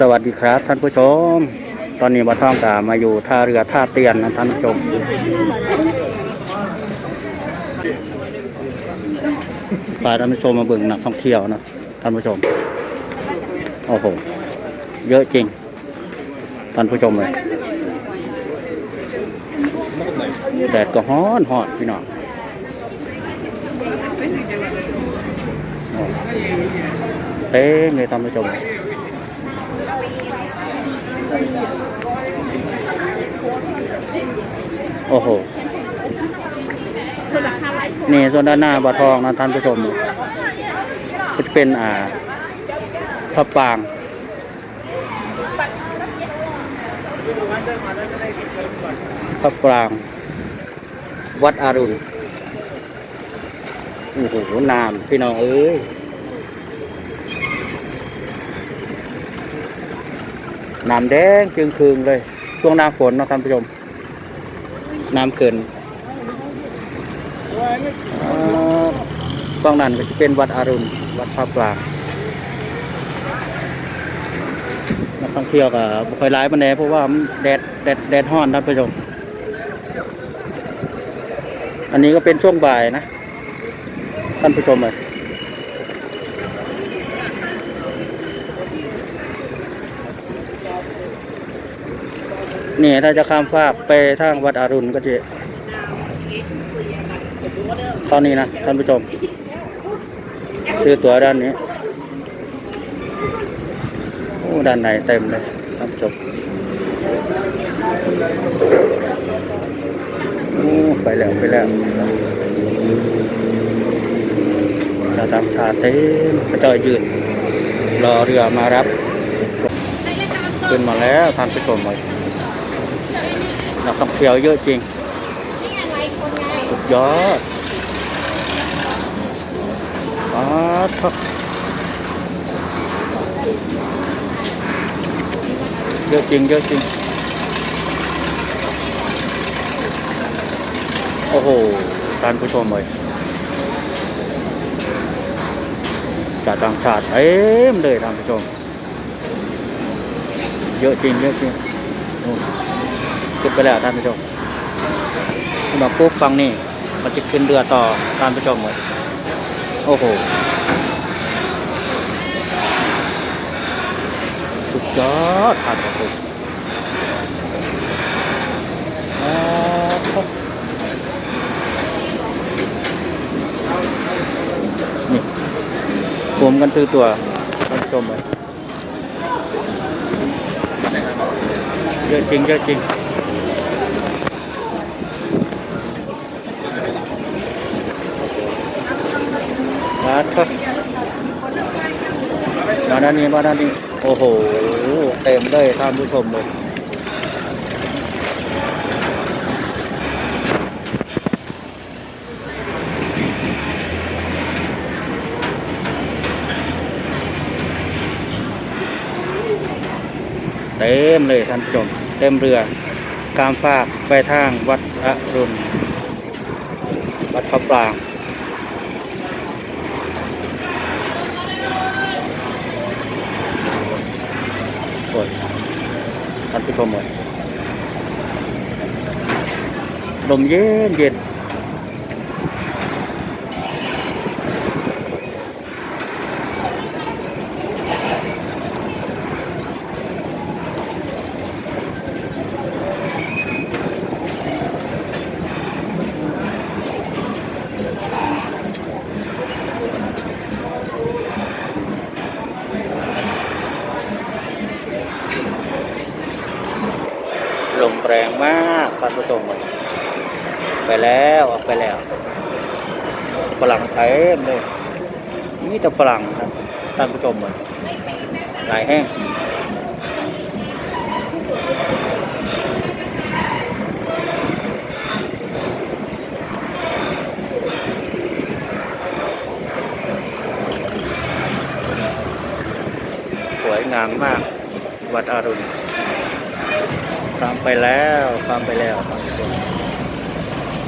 สวัสดีครับท่านผู้ชม ตอนนี้มาท่องกามาอยู่ท่าเรือท่าเตียนนะท่านผู้ชมพาท่านผู้ชมมาเบิ่งนักท่องเที่ยวนะท่านผู้ชม โอ้โห เยอะจริง ท่านผู้ชมเลยแดดก็ฮ้อนฮอดพี่น้องโอ้เต็มเลยท่านผู้ชม โอ้โหนี่ส่วนด้านหน้าบะทองนะท่านผู้ชมก็จะเป็นอ่าพระปรางพระปรางวัดอารุณ โอ้โหนามพี่น้องเอ้ย น้ำแดงจึงคืงเลย ช่วงหน้าฝนเนาะท่านผู้ชม น้ำเกินอ่าฝั่งนั้นก็จะเป็นวัดอรุณ วัดพระปรางนักท่องเที่ยวก็บ่ค่อยร้ายมันแน่เพราะว่าแดดแดดแดดร้อนท่านผู้ชม อันนี้ก็เป็นช่วงบ่ายนะ ท่านผู้ชมเลย นี่ถ้าจะข้ามฟากไปทางวัดอรุณก็จะตอนนี้นะท่านผู้ชม ซื้อตั๋วด้านนี้ โอ้ด้านในเต็มเลยท่านผู้ชมโอ้ไปแล้วไปแล้วชาตางชาเต็มกระจายยืนรอเรือมารับ ขึ้นมาแล้วท่านผู้ชมเลย นักท่องเที่ยวเยอะจริงสุดยอดอาทักเยอะจริงเยอะจริง โอ้โหท่านผู้ชมเลยจากต่างชาติเต็มเลยท่านผู้ชม เยอะจริงเยอะจริงึ้นไปแล้วท่านผู้ชมขึ้นมาปุ๊บฟังนี่มันจะขึ้นเรือต่อท่านผู้ชมเลยโอ้โหสุดยอดท่านผู้ชมาครับนี่รวมกันซื้อตัวท่านผู้ชมเลยเยอะจริงเยอะจริง มาด้านนี้มาด้านนี้ โอ้โห เต็มเลยท่านผู้ชมเลยเต็มเลยท่านผู้ชม เต็มเรือ กามฟากไปทางวัดอรุณวัดพระปราง โอ้ย ท่านผู้ชมเลยลมเย็นเย็น ลมแรงมากท่านผู้ชมเลยไปแล้วออกไปแล้วฝรั่งเต็มเลยมีแต่ฝรั่งครับท่านผู้ชมเลยหลายแห้งสวยงามมาก วัดอรุณ ตามไปแล้วตามไปแล้วท่านผู้ชม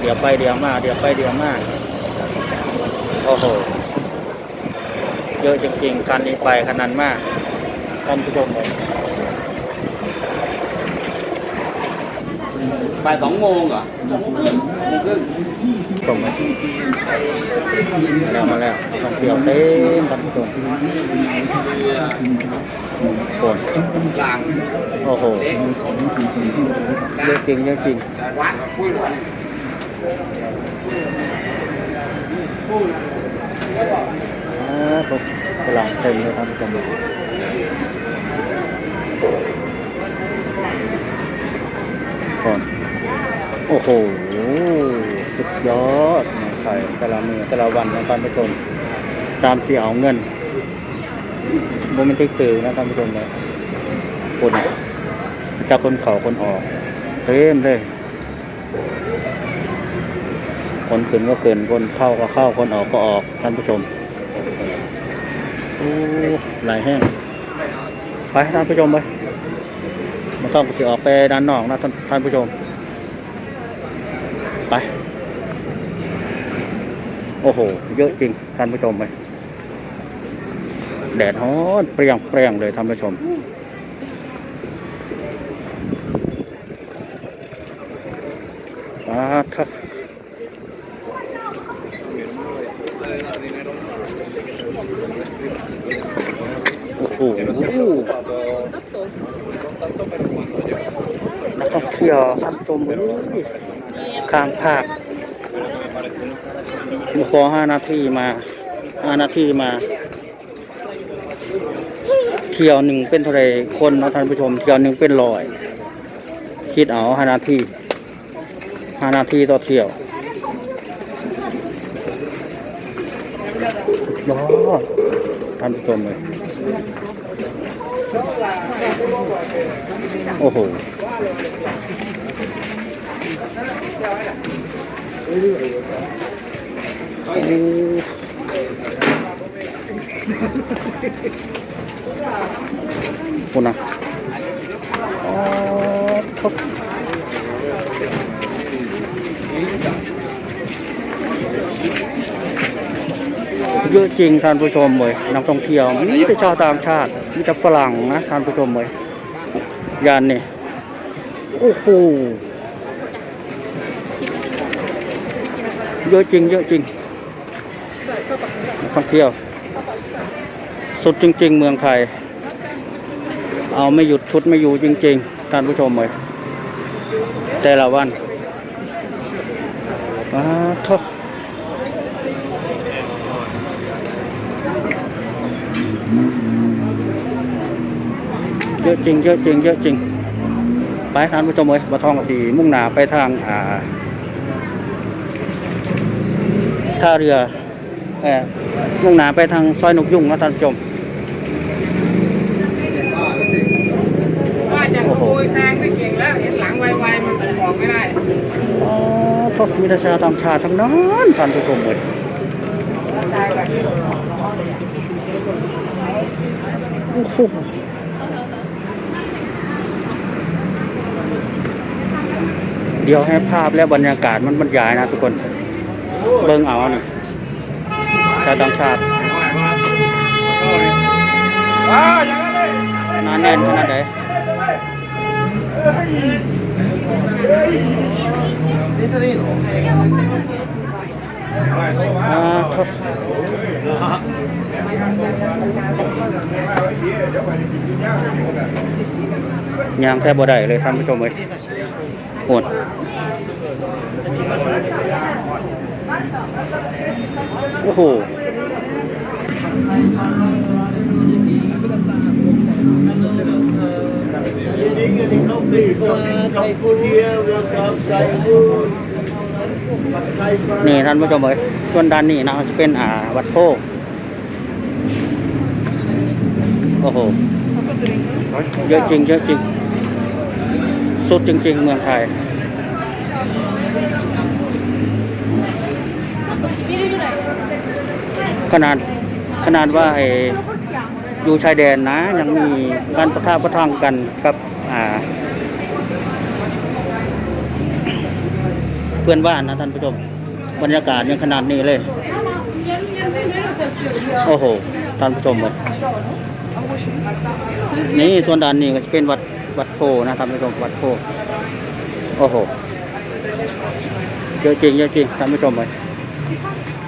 เดี๋ยวไปเดี๋ยวมาเดี๋ยวไปเดี๋ยวมาโอ้โหเยอะจริงๆคันนี้ไปขนาดมากไปท่านผู้ชมเลยบ่ายสองโมงเหรอสองโมงครึ่ง โมงครึ่งมเลยมาแล้วมาแล้วท่องเที่ยวเต็มท่านผู้ชมโอนกลางโอ้โหเยอะจริงเยอะจริงวัดคุยด้วยอ่าผมกำลังเต็มเลยท่านผู้ชมอน โอ้โห สุดยอดใส่แต่ละมือแต่ละวันนะท่านผู้ชมตามที่เอาเงินโมเมนต์ตื่นนะท่านผู้ชมเลยคนอะจากคนเขาคนออกเต็มเลย คนขึ้นก็ขึ้นคนเข้าก็เข้าคนออกก็ออกท่านผู้ชมโอ้หลายแห้งไปท่านผู้ชมไปมาต้องสิออกไปด้านนอกนะท่านท่านผู้ชม ไป โอ้โห เยอะจริงท่านผู้ชมไปแดดฮ้อนเปรี้ยงเปรี้ยงเลยท่านผู้ชมอ่าทักโอ้โหนักท่องเที่ยวท่านผู้ชมเอ้ย ข้างภาคขอห้านาทีมาห้านาทีมาเที่ยวหนึ่งเป็นเท่าไรคนนะท่านผู้ชมเที่ยวหนึ่งเป็นร้อย คิดเอาห้านาทีห้านาทีต่อเที่ยวสุดยอดท่านผู้ชมเลยโอ้โห คุณนะอ๋อครับเยอะจริงท่านผู้ชมเลยนักท่องเที่ยวมีแต่ชาวต่างชาติมีแต่ฝรั่งนะท่านผู้ชมเลยยานนี่โอ้โห เยอะจริง เยอะจริงท่องเที่ยว สุดจริง ๆ เมืองไทย เอาไม่หยุดชุดไม่อยู่จริง ๆ ท่านผู้ชมเลยแต่ละวันอ้าทบเยอะจริงเยอะจริงเยอะจริง ไปท่านผู้ชมเลยบะทองสีมุ่งหน้าไปทางอ่า ท่าเรือเออมุ่งหน้าไปทางซอยนกยุ่งนะท่านผู้ชมว่าจะขโมยแซงไม่เก่งแล้วเห็นหลังไวๆมันบอกไม่ได้อ๋อทบมีแต่ชาวต่างชาติทั้งนั้นท่านผู้ชมเลยโอ้โหเดี๋ยวให้ภาพและบรรยากาศมันบรรยายนะทุกคน เบิ่งเอานี่ชาวต่างชาติว้าวอย่างนั้นเลยหนาแน่นขนาดไหนนี่สนี่หรออ่าทบยางแทบบ่ได้เลยท่านผู้ชมเลยโหด โอ้โหนี่ท่านผู้ชมเลยส่วนด้านนี้นะจะเป็นอ่าวัดโพโอ้โหเยอะจริงเยอะจริง สุดจริง ๆ เมืองไทย ขนาดขนาดว่าไอ้อยู่ชายแดนนะ ยังมีการประทะประทังกันกับอ่า เพื่อนบ้านนะท่านผู้ชมบรรยากาศยังขนาดนี้เลย โอ้โหท่านผู้ชมเลยนี่ส่วนด้านนี้ก็จะเป็นวัดวัดโพนะท่านผู้ชมวัดโพโอ้โหเยอะจริงเยอะจริงท่านผู้ชมเลย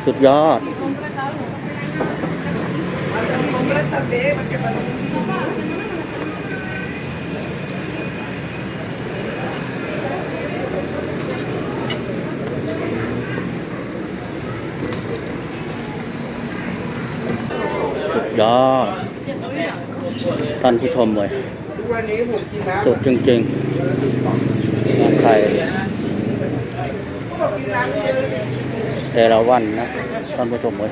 สุดยอด สุดยอดท่านผู้ชมเลยทุกวันนี้ผมกินน้ำสุดจริงๆงานไทยแต่ละวันนะท่านผู้ชมเลย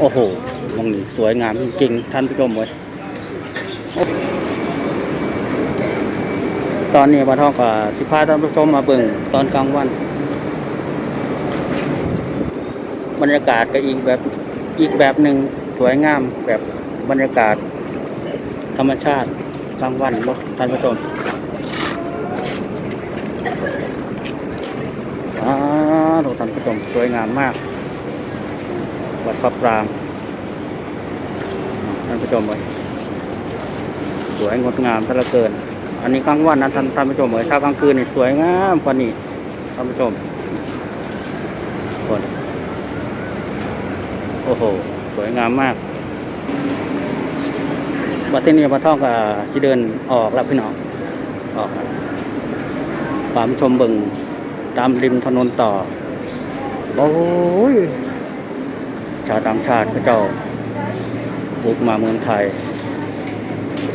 โอ้โห มองนี่สวยงามจริงๆท่านผู้ชมเลยตอนนี้มาท่องกับสิพาท่านผู้ชมมาเบิ่งตอนกลางวัน บรรยากาศก็อีกแบบอีกแบบหนึ่งสวยงามแบบบรรยากาศ ธรรมชาติกลางวันท่านผู้ชมอ้าท่านผู้ชมสวยงามมาก วัดพระปรางานผู้ชมเลยสวยงดงามซะเหลือเกิน อันนี้กลางวันนะท่านท่านผู้ชมเลยถ้ากลางคืนนี่สวยงามกว่านี้ท่านผู้ชมคนโอ้โห สวยงามมากวัดที่นี่มาท่องกับที่เดินออกแล้วพี่น้องออกแล้วความชมเบึงตามริมถนนต่อ โอ้ยชาวต่างชาติพระเจ้า บุกมาเมืองไทย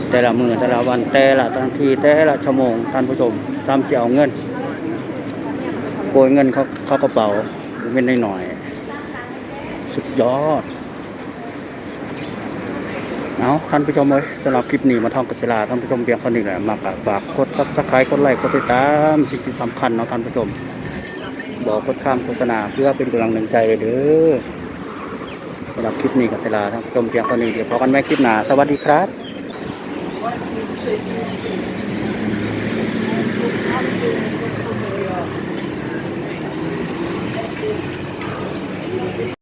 แต่ละมือแต่ละวันแต่ละทันทีแต่ละชั่วโมงท่านผู้ชมตามเจียวเงินโกยเงินเขาเขากระเป๋าไม่ได้หน่อยๆสุดยอดเอาท่านผู้ชมเลยสำหรับคลิปนี้มาท่องกัจจลาท่านผู้ชมเพียงเท่านี้แหละมากฝากกดซับสไครต์กดไลค์กดติดตามสิ่งที่สำคัญเนาะท่านผู้ชม บอกกดข้ามโฆษณาเพื่อเป็นกำลังหนึ่งใจเลยเด้อ สำหรับคลิปนี้กับเวลาท่านชมเพียงเท่านี้เดี๋ยวพบกันใหม่คลิปหน้า สวัสดีครับ